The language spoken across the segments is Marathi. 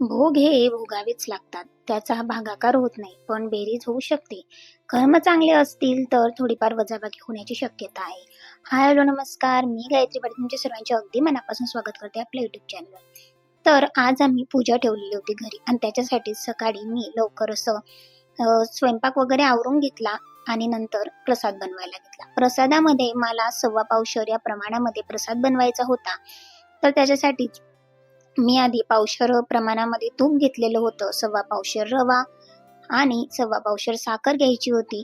भोग हे भोगावेच लागतात. त्याचा भागाकार होत नाही पण बेरीज होऊ शकते. कर्म चांगले असतील तर थोडीफार वजाबाकी होण्याची शक्यता आहे. हाय हॅलो नमस्कार. मी गायत्री पाटील. तुमच्या सर्वांचे अगदी मनापासून स्वागत करते आपल्या युट्यूब चॅनलवर तर आज आम्ही पूजा ठेवलेली होती घरी आणि त्याच्यासाठी सकाळी मी लवकर असं स्वयंपाक वगैरे आवरून घेतला आणि नंतर प्रसाद बनवायला घेतला. प्रसादामध्ये मला सव्वा पावशर या प्रमाणामध्ये प्रसाद बनवायचा होता. तर त्याच्यासाठीच मी आधी पावशर प्रमाणामध्ये तूप घेतलेलं होतं. सव्वा पावशर रवा आणि सव्वा पावशर साखर घ्यायची होती.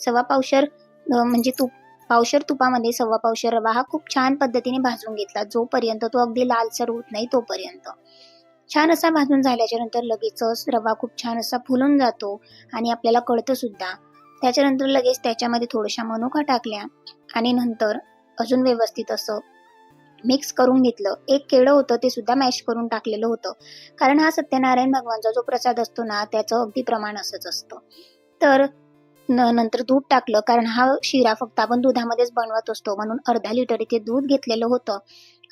सव्वा पावशर म्हणजे तूप पावशर तुपामध्ये सव्वा पावशर रवा हा खूप छान पद्धतीने भाजून घेतला. जोपर्यंत तो अगदी लालसर होत नाही तोपर्यंत. छान असा भाजून झाल्याच्यानंतर लगेचच रवा खूप छान असा फुलून जातो आणि आपल्याला कळतं सुद्धा. त्याच्यानंतर लगेच त्याच्यामध्ये थोड्याशा मनुका टाकल्या आणि नंतर अजून व्यवस्थित असं मिक्स करून घेतलं. एक केळं होतं ते सुद्धा मॅश करून टाकलेलं होतं. कारण हा सत्यनारायण भगवानचा जो प्रसाद असतो ना त्याचं अगदी प्रमाण असंच असतं. तर न नंतर दूध टाकलं कारण हा शिरा फक्त आपण दुधामध्येच बनवत असतो. म्हणून अर्धा लिटर इथे दूध घेतलेलं होतं.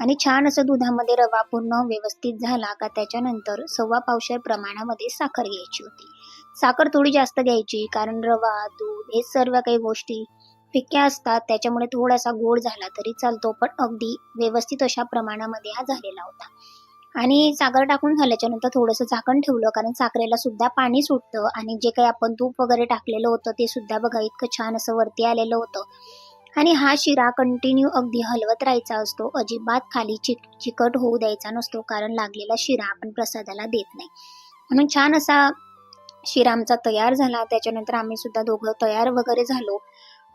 आणि छान असं दुधामध्ये रवा पूर्ण व्यवस्थित झाला का त्याच्यानंतर सव्वा पावशेर प्रमाणामध्ये साखर घ्यायची होती. साखर थोडी जास्त घ्यायची कारण रवा दूध हे सर्व काही गोष्टी फिक्या असतात त्याच्यामुळे थोडासा गोड झाला तरी चालतो पण अगदी व्यवस्थित अशा प्रमाणामध्ये हा झालेला होता. आणि साखर टाकून झाल्याच्यानंतर थोडंसं झाकण ठेवलं कारण साखरेला सुद्धा पाणी सुटतं आणि जे काही आपण तूप वगैरे टाकलेलं होतं ते सुद्धा बघा इतकं छान असं वरती आलेलं होतं. आणि हा शिरा कंटिन्यू अगदी हलवत राहायचा असतो अजिबात खाली चिक चिकट होऊ द्यायचा नसतो कारण लागलेला शिरा आपण प्रसादाला देत नाही. म्हणून छान असा शिरा आमचा तयार झाला त्याच्यानंतर आम्ही सुद्धा दोघं तयार वगैरे झालो.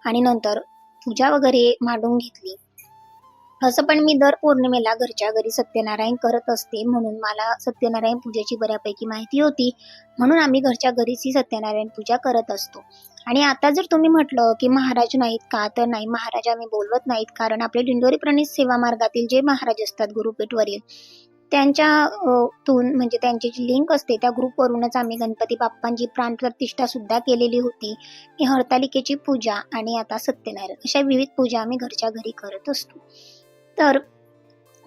आणि नंतर पूजा वगैरे मांडून घेतली. असं पण मी दर पौर्णिमेला घरच्या घरी सत्यनारायण करत असते म्हणून मला सत्यनारायण पूजेची बऱ्यापैकी माहिती होती. म्हणून आम्ही घरच्या घरीच ही सत्यनारायण पूजा करत असतो. आणि आता जर तुम्ही म्हटलं की महाराज नाहीत का तर नाही महाराज आम्ही बोलवत नाहीत. कारण आपले दिंडोरी प्रणित सेवा मार्गातील जे महाराज असतात गुरुपीठवरील त्यांच्या तून म्हणजे त्यांची जी लिंक असते त्या ग्रुपवरूनच आम्ही गणपती बाप्पांची प्राणप्रतिष्ठा सुद्धा केलेली होती. ही हरतालिकेची पूजा आणि आता सत्यनारायण अशा विविध पूजा आम्ही घरच्या घरी करत असतो. तर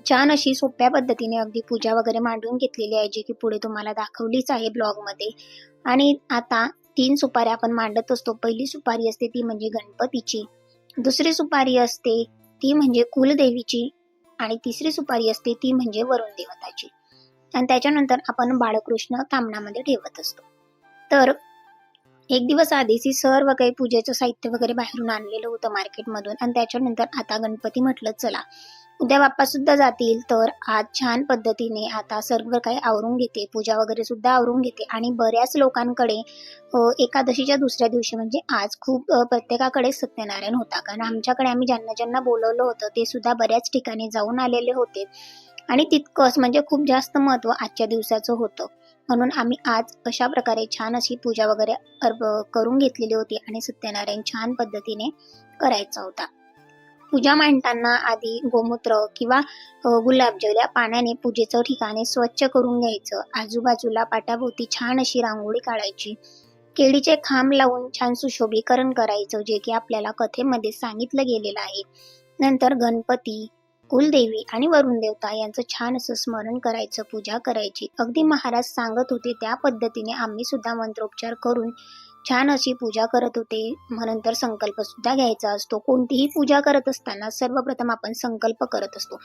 छान अशी सोप्या पद्धतीने अगदी पूजा वगैरे मांडून घेतलेली आहे जी की पुढे तुम्हाला दाखवलीच आहे ब्लॉगमध्ये. आणि आता तीन सुपारी आपण मांडत असतो. पहिली सुपारी असते ती म्हणजे गणपतीची. दुसरी सुपारी असते ती म्हणजे कुलदेवीची. आणि तिसरी सुपारी असते ती म्हणजे वरुण देवताची. आणि त्याच्यानंतर आपण बाळकृष्ण तामणामध्ये ठेवत असतो. तर एक दिवस आधीच ही सर्व काही पूजेचं साहित्य वगैरे बाहेरून आणलेलं होतं मार्केटमधून आणि त्याच्यानंतर आता गणपती म्हटलं चला. उद्या बाप्पा सुद्धा जातील तर आज छान पद्धतीने आता सर्व काही आवरून घेते पूजा वगैरे सुद्धा आवरून घेते. आणि बऱ्याच लोकांकडे एकादशीच्या दुसऱ्या दिवशी म्हणजे आज खूप प्रत्येकाकडे सत्यनारायण होता. कारण आमच्याकडे आम्ही ज्यांना ज्यांना बोलवलं होतं ते सुद्धा बऱ्याच ठिकाणी जाऊन आलेले होते. आणि तितकंच म्हणजे खूप जास्त महत्त्व आजच्या दिवसाचं होतं. म्हणून आम्ही आज अशा प्रकारे छान अशी पूजा वगैरे अर्प करून घेतलेली होती आणि सत्यनारायण छान पद्धतीने करायचा होता. पूजा मांडताना आधी गोमूत्र किंवा गुलाबजल या पाण्याने पूजेचं ठिकाणे स्वच्छ करून घ्यायचं. आजूबाजूला पाटाभोवती छान अशी रांगोळी काढायची. केळीचे खांब लावून छान सुशोभीकरण करायचं जे की आपल्याला कथेमध्ये सांगितलं गेलेलं आहे. नंतर गणपती कुलदेवी आणि वरुण देवता यांचं छान असं स्मरण करायचं पूजा करायची. अगदी महाराज सांगत होते त्या पद्धतीने आम्ही सुद्धा मंत्रोपचार करून छान अशी पूजा करत होते. मग नंतर संकल्प सुद्धा घ्यायचा असतो. कोणतीही पूजा करत असताना सर्वप्रथम आपण संकल्प करत असतो.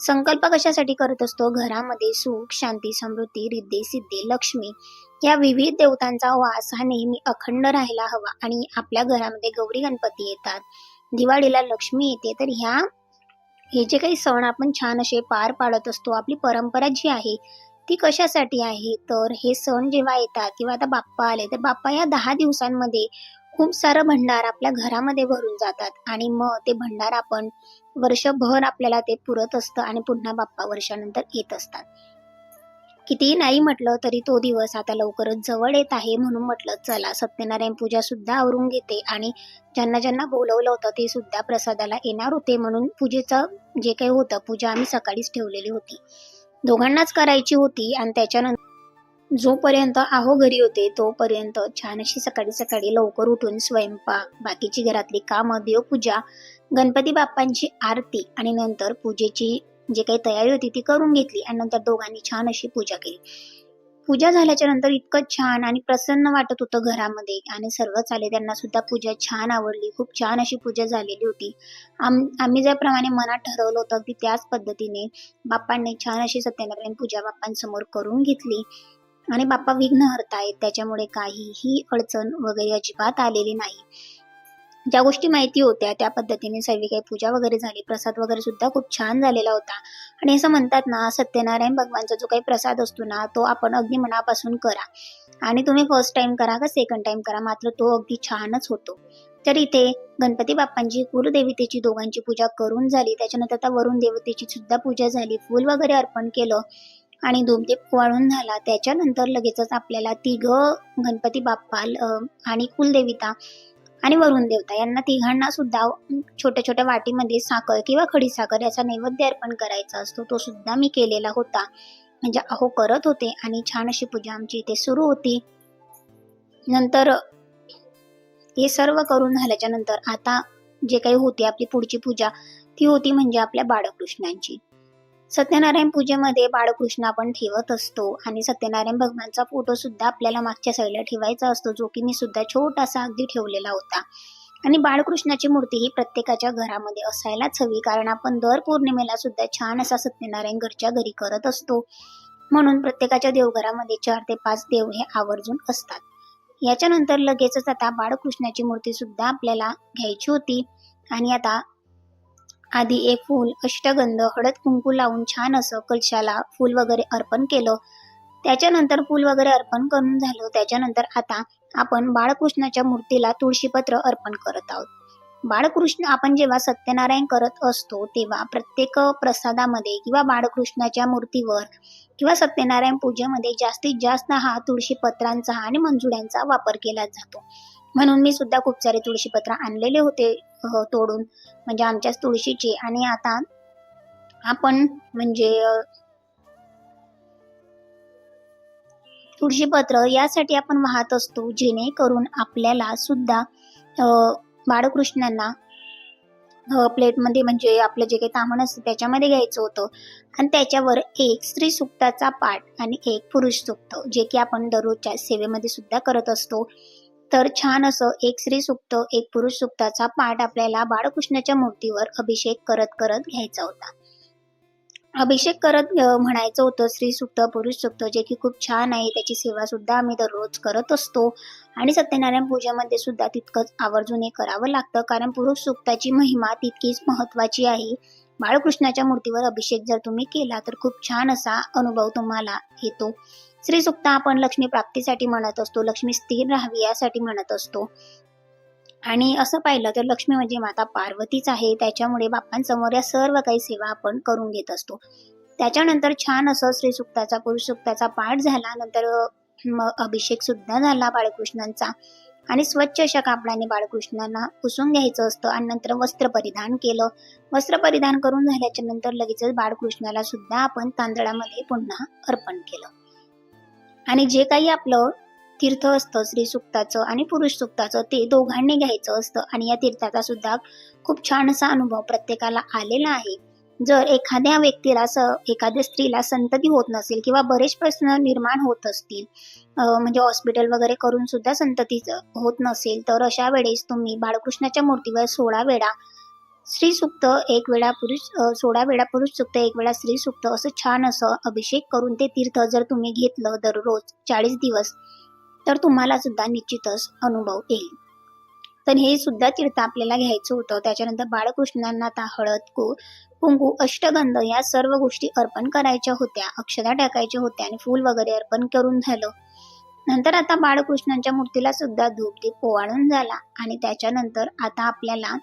संकल्प कशासाठी करत असतो? घरामध्ये सुख शांती समृद्धी रिद्धी सिद्धी लक्ष्मी या विविध देवतांचा वास हा नेहमी अखंड राहायला हवा आणि आपल्या घरामध्ये गौरी गणपती येतात. दिवाळीला लक्ष्मी येते. तर ह्या हे जे काही सण आपण छान असे पार पाडत असतो आपली परंपरा जी आहे ती कशासाठी आहे? तर हे सण जेव्हा येतात किंवा आता बाप्पा आले तर बाप्पा या दहा दिवसांमध्ये खूप सारं भंडार आपल्या घरामध्ये भरून जातात. आणि मग ते भंडार आपण वर्षभर आपल्याला ते पुरत असतं आणि पुन्हा बाप्पा वर्षानंतर येत असतात. कितीही नाही म्हटलं तरी तो दिवस आता लवकरच जवळ येत आहे म्हणून म्हटलं चला सत्यनारायण पूजा सुद्धा आवरून घेते आणि ज्यांना ज्यांना बोलवलं होतं ते सुद्धा प्रसादाला येणार होते म्हणून पूजेचं जे काही होतं पूजा आम्ही सकाळीच ठेवलेली होती. दोघांनाच करायची होती आणि त्याच्यानंतर जोपर्यंत आहो घरी होते तोपर्यंत छान अशी सकाळी सकाळी लवकर उठून स्वयंपाक बाकीची घरातली कामं देवपूजा गणपती बाप्पांची आरती आणि नंतर पूजेची जे काही तयारी होती ती करून घेतली आणि नंतर दोघांनी छान अशी पूजा केली. पूजा झाल्याच्यानंतर इतकं छान आणि प्रसन्न वाटत होतं घरामध्ये आणि सर्वच आले. त्यांना सुद्धा पूजा छान आवडली. खूप छान अशी पूजा झालेली होती. आम आम्ही ज्याप्रमाणे मनात ठरवलं होतं अगदी त्याच पद्धतीने बाप्पांनी छान अशी सत्यनारायण पूजा बाप्पांसमोर करून घेतली आणि बाप्पा विघ्न हरतायत त्याच्यामुळे काहीही अडचण वगैरे अजिबात आलेली नाही. ज्या गोष्टी माहिती होत्या त्या पद्धतीने सर्व काही पूजा वगैरे झाली. प्रसाद वगैरे सुद्धा खूप छान झालेला होता. आणि असं म्हणतात ना सत्यनारायण भगवानचा जो काही प्रसाद असतो ना तो आपण अगदी मनापासून करा. आणि तुम्ही फर्स्ट टाइम करा का सेकंड टाइम करा मात्र तो अगदी छानच होतो. तर इथे गणपती बाप्पांची कुलदेवतेची दोघांची पूजा करून झाली. त्याच्यानंतर आता वरुण देवतेची सुद्धा पूजा झाली. फूल वगैरे अर्पण केलं आणि धूपदीप वाळून झाला. त्याच्यानंतर लगेचच आपल्याला तिघ गणपती बाप्पा आणि कुलदेविता आणि वरुण देवता. यांना तिघांना सुद्धा छोट्या छोट्या वाटीमध्ये साखर किंवा खडी साखर याचा नैवेद्य अर्पण करायचा असतो. तो सुद्धा मी केलेला होता. म्हणजे अहो करत होते आणि छान अशी पूजा आमची इथे सुरू होती. नंतर हे सर्व करून झाल्याच्यानंतर आता जे काही होती आपली पुढची पूजा ती होती म्हणजे आपल्या बाळकृष्णांची. सत्यनारायण पूजेमध्ये बाळकृष्ण आपण ठेवत असतो आणि सत्यनारायण भगवानचा फोटो सुद्धा आपल्याला मागच्या साईडला ठेवायचा असतो जो की मी सुद्धा छोटासा अगदी ठेवलेला होता. आणि बाळकृष्णाची मूर्ती ही प्रत्येकाच्या घरामध्ये असायलाच हवी कारण आपण दर पौर्णिमेला सुद्धा छान असा सत्यनारायण घरच्या घरी करत असतो. म्हणून प्रत्येकाच्या देवघरामध्ये चार ते पाच देव हे आवर्जून असतात. याच्यानंतर लगेचच आता बाळकृष्णाची मूर्ती सुद्धा आपल्याला घ्यायची होती. आणि आता आधी एक फूल अष्टगंध हळद कुंकू लावून छान असं कलशाला फूल वगैरे अर्पण केलं. त्याच्यानंतर फूल वगैरे अर्पण करून झालं. त्याच्यानंतर आता आपण बाळकृष्णाच्या मूर्तीला तुळशीपत्र अर्पण करत आहोत. बाळकृष्ण आपण जेव्हा सत्यनारायण करत असतो तेव्हा प्रत्येक प्रसादामध्ये किंवा बाळकृष्णाच्या मूर्तीवर किंवा सत्यनारायण पूजेमध्ये जास्तीत जास्त हा तुळशीपत्रांचा आणि मंजुळ्यांचा वापर केला जातो. म्हणून मी सुद्धा खूप सारे तुळशीपत्र आणलेले होते. तोडून म्हणजे आमच्याच तुळशीचे. आणि आता आपण म्हणजे तुळशीपत्र यासाठी आपण वाहत असतो जेणेकरून आपल्याला सुद्धा बाळकृष्णांना प्लेटमध्ये म्हणजे आपलं जे काही तामण असतं त्याच्यामध्ये घ्यायचं होतं. आणि त्याच्यावर एक स्त्री सुक्ताचा पाठ आणि एक पुरुष सुक्त जे की आपण दररोजच्या सेवेमध्ये सुद्धा करत असतो. तर छान असं एक स्त्री सुक्त एक पुरुष सुक्ताचा पाठ आपल्याला बाळकृष्णाच्या मूर्तीवर अभिषेक करत करत घ्यायचा होता. अभिषेक करत म्हणायचं होतं स्त्री सुक्त पुरुष सुक्त जे की खूप छान आहे त्याची सेवा सुद्धा आम्ही दररोज करत असतो आणि सत्यनारायण पूजेमध्ये सुद्धा तितकंच आवर्जून हे करावं लागतं कारण पुरुष सुक्ताची महिमा तितकीच महत्वाची आहे. बाळकृष्णाच्या मूर्तीवर अभिषेक जर तुम्ही केला तर खूप छान असा अनुभव तुम्हाला येतो. श्री आपण लक्ष्मी प्राप्तीसाठी म्हणत असतो. लक्ष्मी स्थिर राहावी यासाठी म्हणत असतो. आणि असं पाहिलं तर लक्ष्मी म्हणजे माता पार्वतीच आहे. त्याच्यामुळे बाप्पांसमोर या सर्व काही सेवा आपण करून घेत असतो. त्याच्यानंतर छान असं श्री सुक्ताचा पुरुष सुक्ताचा पाठ झाला. नंतर अभिषेक सुद्धा झाला बाळकृष्णांचा. आणि स्वच्छ अशा कापडाने बाळकृष्णांना पुसून घ्यायचं असतं आणि नंतर वस्त्र परिधान केलं. वस्त्र परिधान करून झाल्याच्यानंतर लगेचच बाळकृष्णाला सुद्धा आपण तांदळामध्ये पुन्हा अर्पण केलं. आणि जे काही आपलं तीर्थ असतं स्त्री सुक्ताचं आणि पुरुष सुक्ताचं ते दोघांनी घ्यायचं असतं. आणि या तीर्थाचा सुद्धा खूप छान असा अनुभव प्रत्येकाला आलेला आहे. जर एखाद्या व्यक्तीला स एखाद्या स्त्रीला संतती होत नसेल किंवा बरेच प्रश्न निर्माण होत असतील म्हणजे हॉस्पिटल वगैरे करून सुद्धा संतती होत नसेल तर अशा वेळेस तुम्ही बाळकृष्णाच्या मूर्तीवर सोळा वेळा स्त्री सुक्त एक वेळा पुरुष सोळा वेळा पुरुष सुक्त एक वेळा स्त्री सुक्त असं छान असं अभिषेक करून ते तीर्थ जर तुम्ही घेतलं दररोज चाळीस दिवस तर तुम्हाला सुद्धा निश्चितच अनुभव येईल. तर हे सुद्धा तीर्थ आपल्याला घ्यायचं होतं. त्याच्यानंतर बाळकृष्णांना आता हळद कु कुंकू अष्टगंध या सर्व गोष्टी अर्पण करायच्या होत्या अक्षता टाकायच्या होत्या आणि फूल वगैरे अर्पण करून झालं. नंतर आता बाळकृष्णांच्या मूर्तीला सुद्धा धूपदीप ओवाळून झाला आणि त्याच्यानंतर आता आपल्याला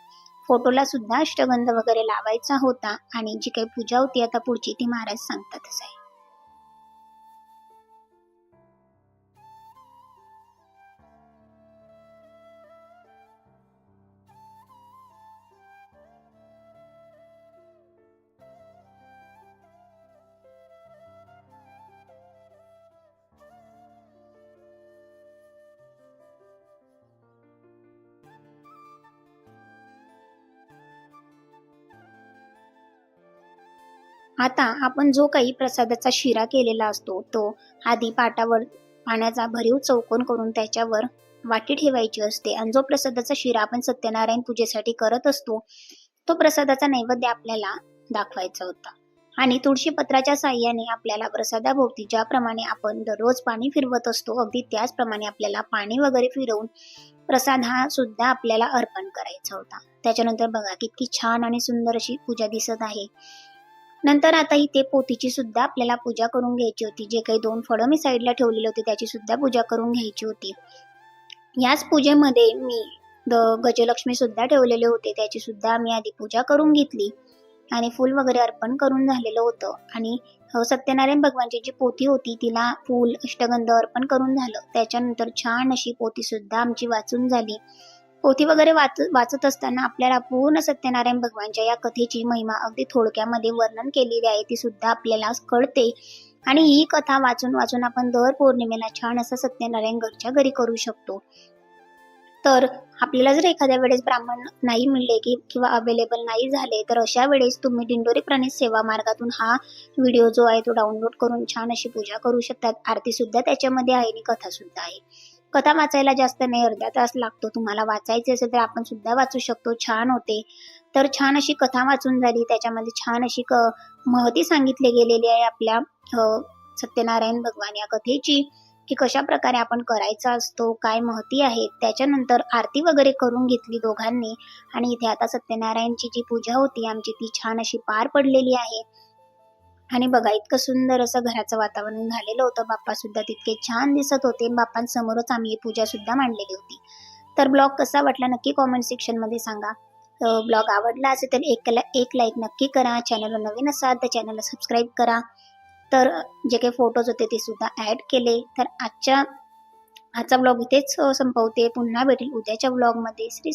फोटोला सुद्धा अष्टगंध वगैरे लावायचा होता आणि जी काही पूजा होती आता पुढची ती महाराज सांगतातच आहे आता आपण जो काही प्रसादाचा शिरा केलेला असतो तो आधी पाटावर पाण्याचा भरीव चौकोन करून त्याच्यावर वाटी ठेवायची असते. आणि जो प्रसादाचा शिरा आपण सत्यनारायण पूजेसाठी करत असतो तो प्रसादाचा नैवेद्य आपल्याला दाखवायचा होता. आणि तुळशी पत्राच्या साह्याने आपल्याला प्रसादाभोवती ज्याप्रमाणे आपण दररोज पाणी फिरवत असतो अगदी त्याचप्रमाणे आपल्याला पाणी वगैरे फिरवून प्रसाद हा सुद्धा आपल्याला अर्पण करायचा होता. त्याच्यानंतर बघा किती छान आणि सुंदर अशी पूजा दिसत आहे. नंतर आता इथे पोथीची सुद्धा आपल्याला पूजा करून घ्यायची होती. जे काही दोन फळं मी साईडला ठेवलेले होते त्याची सुद्धा पूजा करून घ्यायची होती. याच पूजेमध्ये मी द गजलक्ष्मी सुद्धा ठेवलेले होते. त्याची सुद्धा आम्ही आधी पूजा करून घेतली आणि फूल वगैरे अर्पण करून झालेलं होतं. आणि सत्यनारायण भगवानची जी पोथी होती तिला फूल अष्टगंध अर्पण करून झालं. त्याच्यानंतर छान अशी पोथी सुद्धा आमची वाचून झाली. पोथी वगैरे वाच वाचत असताना आपल्याला पूर्ण सत्यनारायण भगवानच्या या कथेची महिमा अगदी थोडक्यामध्ये वर्णन केलेली आहे ती सुद्धा आपल्याला कळते. आणि ही कथा वाचून वाचून आपण दर पौर्णिमेला छान असं सत्यनारायण घरच्या घरी करू शकतो. तर आपल्याला जर एखाद्या वेळेस ब्राह्मण नाही मिळले की किंवा अवेलेबल नाही झाले तर अशा वेळेस तुम्ही दिंडोरी प्रणित सेवा मार्गातून हा व्हिडिओ जो आहे तो डाउनलोड करून छान अशी पूजा करू शकतात. आरती सुद्धा त्याच्यामध्ये आहे आणि कथा सुद्धा आहे. कथा वाचायला जास्त नाही अर्धा तास लागतो. तुम्हाला वाचायचे असेल तर आपण सुद्धा वाचू शकतो. छान होते. तर छान अशी कथा वाचून झाली. त्याच्यामध्ये छान अशी क महती सांगितली गेलेली आहे आपल्या सत्यनारायण भगवान या कथेची की कशा प्रकारे आपण करायचा असतो काय महती आहे त्याच्यानंतर आरती वगैरे करून घेतली दोघांनी. आणि इथे आता सत्यनारायणची जी पूजा होती आमची ती छान अशी पार पडलेली आहे. आणि बघा इतकं सुंदर असं घराचं वातावरण झालेलं होतं. बाप्पा सुद्धा तितके छान दिसत होते. बाप्पांसमोरच आम्ही पूजा सुद्धा मांडलेली होती. तर ब्लॉग कसा वाटला नक्की कॉमेंट सेक्शनमध्ये सांगा. ब्लॉग आवडला असेल तर एक एक लाईक नक्की करा. चॅनलवर नवीन असाल तर चॅनलला सबस्क्राईब करा. तर जे काही फोटोज होते ते सुद्धा ॲड केले. तर आजच्या आजचा ब्लॉग इथेच संपवते. पुन्हा भेटेल उद्याच्या ब्लॉगमध्ये श्री